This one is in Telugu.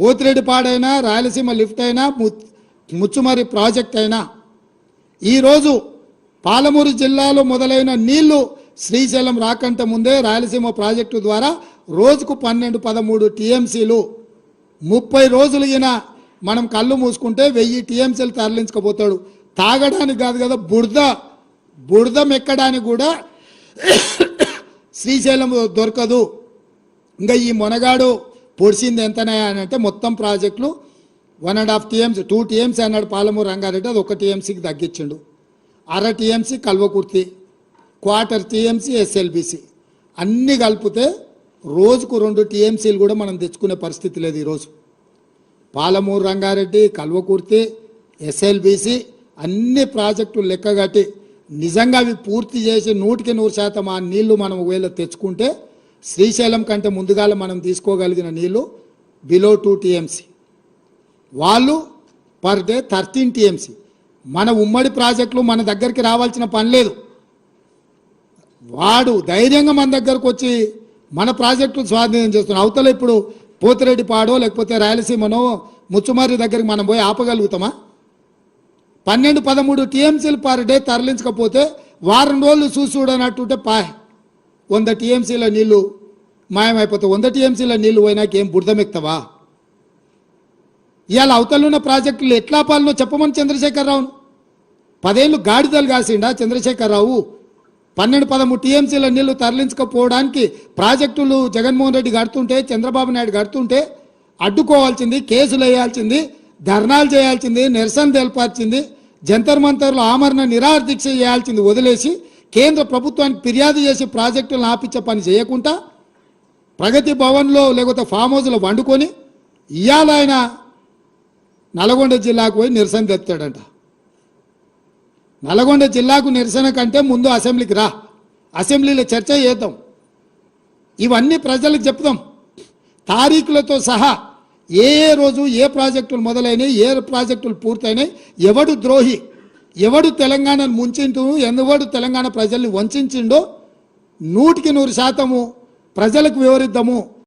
పోతిరెడ్డిపాడైనా రాయలసీమ లిఫ్ట్ అయినా ము- ముచ్చుమరి ప్రాజెక్ట్ అయినా. ఈరోజు పాలమూరు జిల్లాలో మొదలైన నీళ్ళు శ్రీశైలం రాకంటే ముందే రాయలసీమ ప్రాజెక్టు ద్వారా రోజుకు పన్నెండు పదమూడు టీఎంసీలు. ముప్పై రోజులు ఈయన మనం కళ్ళు మూసుకుంటే వెయ్యి టీఎంసీలు తరలించకపోతాడు. తాగడానికి కాదు కదా బురద బురద మెక్కడానికి కూడా శ్రీశైలం దొరకదు. ఇంకా ఈ మొనగాడు పొడిచింది ఎంతనే అని అంటే మొత్తం ప్రాజెక్టులు one and half TMC two TMC అన్నాడు పాలమూరు రంగారెడ్డి అది ఒక టీఎంసీకి తగ్గించిండు. అర TMC Kalwakurthy quarter TMC SLBC అన్నీ కలిపితే రోజుకు రెండు టీఎంసీలు కూడా మనం తెచ్చుకునే పరిస్థితి లేదు ఈరోజు. పాలమూరు రంగారెడ్డి కల్వకుర్తి ఎస్ఎల్బిసి అన్ని ప్రాజెక్టులు లెక్కగట్టి నిజంగా అవి పూర్తి చేసి నూటికి నూరు శాతం ఆ నీళ్ళు మనం ఒకవేళ తెచ్చుకుంటే శ్రీశైలం కంటే ముందుగాల మనం తీసుకోగలిగిన నీళ్ళు బిలో టూ టీఎంసీ వాళ్ళు పర్ డే థర్టీన్ టీఎంసీ మన ఉమ్మడి ప్రాజెక్టులు మన దగ్గరికి రావాల్సిన పని లేదు. వాడు ధైర్యంగా మన దగ్గరకు వచ్చి మన ప్రాజెక్టులు స్వాధీనం చేస్తున్నాం అవతల ఇప్పుడు పోతిరెడ్డి పాడో లేకపోతే రాయలసీమనో ముచ్చుమారి దగ్గరికి మనం పోయి ఆపగలుగుతామా? పన్నెండు పదమూడు టీఎంసీలు పర్ డే తరలించకపోతే వారం రోజులు చూసి చూడనట్టుంటే పాయ్. వంద టీఎంసీల నీళ్ళు మాయమైపోతాయి వంద టీఎంసీల నీళ్ళు పోయినాక ఏం బురదమెక్తావా ఇవాళ అవతలున్న ప్రాజెక్టులు ఎట్లా పాలనో చెప్పమని చంద్రశేఖరరావును. పదేళ్ళు గాడిదలు కాసిండా చంద్రశేఖరరావు? పన్నెండు పదమూడు టీఎంసీల నీళ్ళు తరలించకపోవడానికి ప్రాజెక్టులు జగన్మోహన్ రెడ్డి కడుతుంటే చంద్రబాబు నాయుడు కడుతుంటే అడ్డుకోవాల్సింది కేసులు వేయాల్సింది ధర్నాలు చేయాల్సింది నిరసన తెలపాల్సింది జంతర్ మంతర్లు ఆమరణ నిరాహార దీక్ష చేయాల్సింది వదిలేసి కేంద్ర ప్రభుత్వానికి ఫిర్యాదు చేసి ప్రాజెక్టులను ఆపించే పని చేయకుండా ప్రగతి భవన్లో లేకపోతే ఫామ్ హౌస్లో వండుకొని ఇవాళ ఆయన నల్గొండ జిల్లాకు పోయి నిరసన తెస్తాడంట నల్గొండ జిల్లాకు నిరసన కంటే ముందు అసెంబ్లీకి రా. అసెంబ్లీలో చర్చ చేద్దాం. ఇవన్నీ ప్రజలకు చెప్దాం. తారీఖులతో సహా ఏ ఏ రోజు ఏ ప్రాజెక్టులు మొదలైనవి ఏ ప్రాజెక్టులు పూర్తయినాయి ఎవడు ద్రోహి ఎవడు తెలంగాణను ముంచిండు ఎవడు తెలంగాణ ప్రజల్ని వంచిండో నూటికి నూరు శాతము ప్రజలకు వివరిద్దాము.